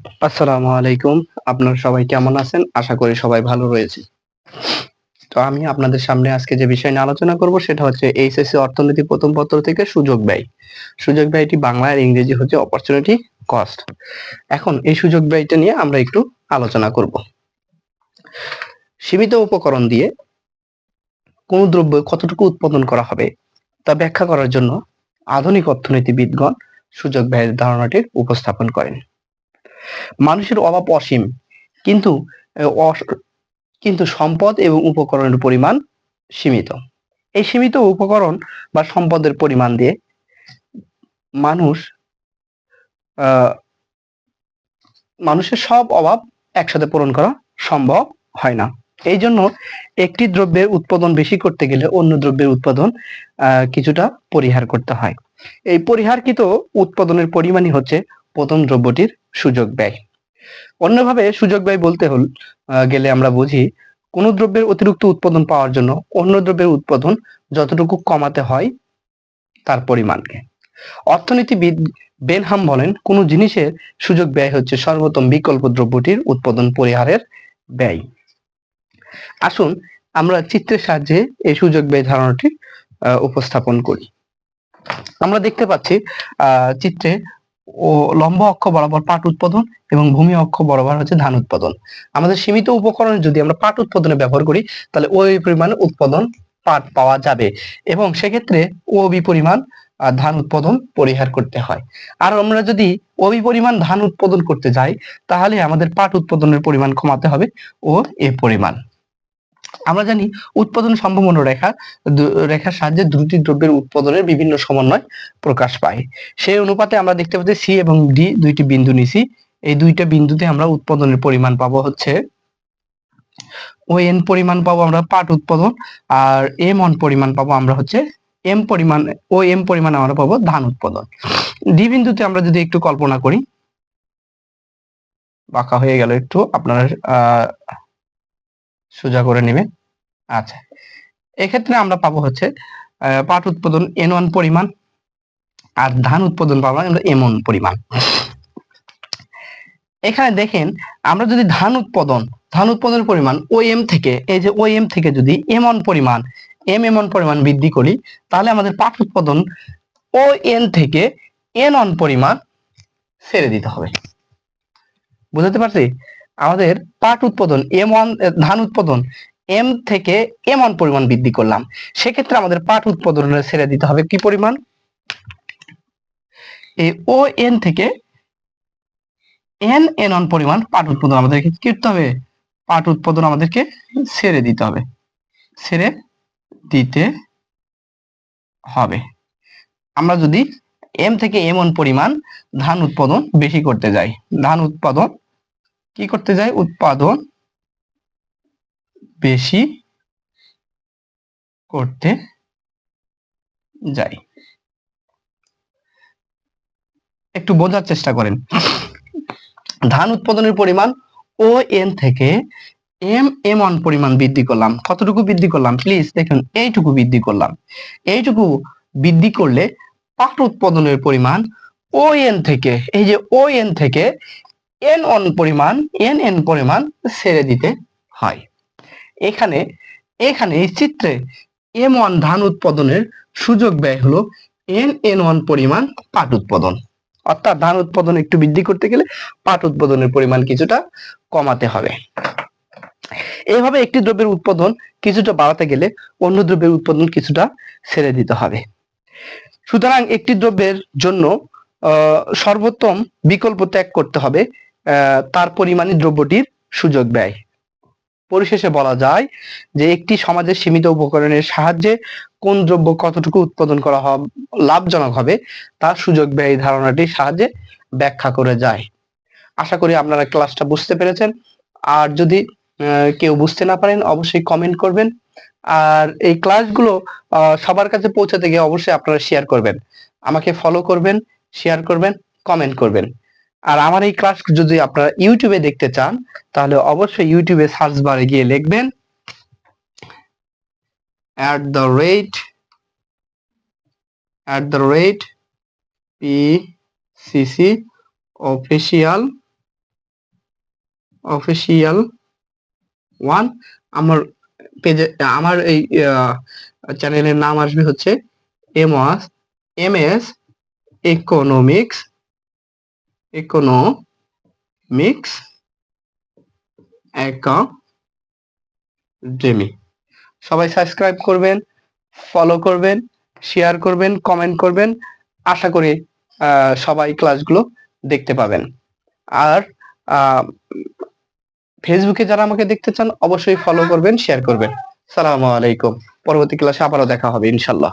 আসসালামু আলাইকুম। আপনারা সবাই কেমন আছেন? আশা করি সবাই ভালো রয়েছে। তো আমি আপনাদের সামনে আজকে যে বিষয় নিয়ে আলোচনা করব, সেটা হচ্ছে এইচএসসি অর্থনীতি প্রথম পত্র থেকে সুযোগ ব্যয়। সুযোগ ব্যয়টি বাংলা আর ইংরেজি হচ্ছে অপরচুনিটি কস্ট এখন এই সুযোগ ব্যয়টা নিয়ে আমরা একটু আলোচনা করব। সীমিত উপকরণ দিয়ে কোন দ্রব্য কতটুকু উৎপাদন করা হবে, তা ব্যাখ্যা করার জন্য আধুনিক অর্থনীতিবিদগণ সুযোগ ব্যয়ের ধারণাটির উপস্থাপন করেন। মানুষের অভাব অসীম, কিন্তু কিন্তু সম্পদ এবং উপকরণের পরিমাণ সীমিত। এই সীমিত উপকরণ বা সম্পদের পরিমাণ দিয়ে মানুষ মানুষের সব অভাব একসাথে পূরণ করা সম্ভব হয় না। এই জন্য একটি দ্রব্যের উৎপাদন বেশি করতে গেলে অন্য দ্রব্যের উৎপাদন কিছুটা পরিহার করতে হয়। এই পরিহারকৃত উৎপাদনের পরিমাণই হচ্ছে প্রথম দ্রব্যটির সুযোগ ব্যয়। অন্যভাবে সুযোগ ব্যয় বলতে হল গেলে আমরা বুঝি, কোন দ্রব্যের অতিরিক্ত উৎপাদন পাওয়ার জন্য অন্য দ্রব্যের উৎপাদন যতটুকু কমাতে হয় তার পরিমাণকে। অর্থনীতিবিদ বেনহাম বলেন, কোন জিনিসের সুযোগ ব্যয় হচ্ছে সর্বোত্তম বিকল্প দ্রব্যটির উৎপাদন পরিহারের ব্যয়। আসুন আমরা চিত্রের সাহায্যে এই সুযোগ ব্যয় ধারণাটি উপস্থাপন করি। আমরা দেখতে পাচ্ছি, আহ, চিত্রে ও লম্ব অক্ষ বরাবর পাট উৎপাদন এবং ভূমি অক্ষ বরাবর হচ্ছে ধান উৎপাদন। আমাদের সীমিত উপকরণ যদি আমরা পাট উৎপাদনে ব্যবহার করি, তাহলে ওই পরিমাণ উৎপাদন পাট পাওয়া যাবে এবং সেক্ষেত্রে ও পরিমাণ ধান উৎপাদন পরিহার করতে হয়। আর আমরা যদি ওই পরিমাণ ধান উৎপাদন করতে যাই, তাহলে আমাদের পাট উৎপাদনের পরিমাণ কমাতে হবে ও এ পরিমাণ। আমরা জানি উৎপাদন সম্ভাবনা রেখা রেখার সাহায্যে দুটি দ্রব্যের উৎপাদনের বিভিন্ন সমন্বয় প্রকাশ পায়। সেই অনুপাতে আমরা দেখতে পাচ্ছি সি এবং ডি দুইটি বিন্দু নিছি। এই দুইটা বিন্দুতে আমরা উৎপাদনের পরিমাণ পাবো হচ্ছে ও এন পরিমাণ পাবো আমরা পাট উৎপাদন, আর এম অন পরিমাণ পাবো আমরা হচ্ছে এম পরিমাণ, ও এম পরিমাণ আমরা পাবো ধান উৎপাদন। ডি বিন্দুতে আমরা যদি একটু কল্পনা করি, বাঁকা হয়ে গেল একটু, আপনার সোজা করে নেবেন। আচ্ছা। এক্ষেত্রে আমরা পাবো হচ্ছে পাট উৎপাদন এন ওয়ান পরিমাণ আর ধান উৎপাদন পাবো আমরা এম ওয়ান পরিমাণ। এখানে দেখেন, আমরা যদি ধান উৎপাদন, ধান উৎপাদনের পরিমাণ ও এম থেকে, এই যে ও এম থেকে যদি এম ওয়ান পরিমাণ এম এম ওয়ান পরিমাণ বৃদ্ধি করি, তাহলে আমাদের পাট উৎপাদন ও এন থেকে এন ওয়ান পরিমাণ ছেড়ে দিতে হবে। বুঝতে পারছি? আমাদের পাট উৎপাদন এম ওয়ান ধান উৎপাদন এম থেকে এম ওয়ান পরিমাণ বৃদ্ধি করলাম। সেক্ষেত্রে আমাদের পাট উৎপাদনের ছেড়ে দিতে হবে কি পরিমাণ? এই ও এন থেকে এন এন ওয়ান পরিমাণ পাট উৎপাদন আমাদেরকে কি করতে হবে? পাট উৎপাদন আমাদেরকে ছেড়ে দিতে হবে। ছেড়ে দিতে হবে। আমরা যদি এম থেকে এম ওয়ান পরিমাণ ধান উৎপাদন বেশি করতে যাই, ধান উৎপাদন কি করতে যায় উৎপাদন বেশি করতে যাই। একটু বোঝার চেষ্টা করেন। ধান উৎপাদনের পরিমাণ ও এন থেকে এম এম ওয়ান পরিমাণ বৃদ্ধি করলাম। কতটুকু বৃদ্ধি করলাম? প্লিজ দেখুন, এইটুকু বৃদ্ধি করলাম। এইটুকু বৃদ্ধি করলে পাট উৎপাদনের পরিমাণ ও এন থেকে, এই যে ও এন থেকে এন অন পরিমাণ এন এন পরিমাণ ছেড়ে দিতে হয়। এখানে এখানে এই চিত্রে এম ওয়ান ধান উৎপাদনের সুযোগ ব্যয় হলো এন এন ওয়ান পরিমাণ পাট উৎপাদন। অর্থাৎ ধান উৎপাদন একটু বৃদ্ধি করতে গেলে পাট উৎপাদনের পরিমাণ কিছুটা কমাতে হবে। এইভাবে একটি দ্রব্যের উৎপাদন কিছুটা বাড়াতে গেলে অন্য দ্রব্যের উৎপাদন কিছুটা ছেড়ে দিতে হবে। সুতরাং একটি দ্রব্যের জন্য সর্বোত্তম বিকল্প ত্যাগ করতে হবে তার পরিমাণী দ্রব্যটির সুযোগ ব্যয়। পরিশেষে বলা যায় যে একটি সমাজের সীমিত উপকরণের সাহায্যে কোন দ্রব্য কতটুকু উৎপাদন করা লাভজনক হবে, তার সুযোগ ব্যয় ধারণাটির সাহায্যে ব্যাখ্যা করে যায়। আশা করি আপনারা ক্লাসটা বুঝতে পেরেছেন। আর যদি কেউ বুঝতে না পারেন, অবশ্যই কমেন্ট করবেন। আর এই ক্লাসগুলো সবার কাছে পৌঁছাতে গিয়ে অবশ্যই আপনারা শেয়ার করবেন। আমাকে ফলো করবেন শেয়ার করবেন কমেন্ট করবেন। আর আমার এই ক্লাস যদি আপনারা ইউটিউবে দেখতে চান, তাহলে অবশ্যই ইউটিউবে সার্চ বারে গিয়ে লিখবেন at the rate at the rate P CC official official one আমার পেজে আমার এই চ্যানেলের নাম আসবে হচ্ছে এম ওয়াস M S economics economics academy সবাই সাবস্ক্রাইব করবেন ফলো করবেন শেয়ার করবেন কমেন্ট করবেন। আশা করি সবাই ক্লাসগুলো দেখতে পাবেন। আর ফেসবুকে যারা আমাকে দেখতে চান, অবশ্যই ফলো করবেন শেয়ার করবেন। সালামু আলাইকুম। পরবর্তী ক্লাসে আবারও দেখা হবে, ইনশাল্লাহ।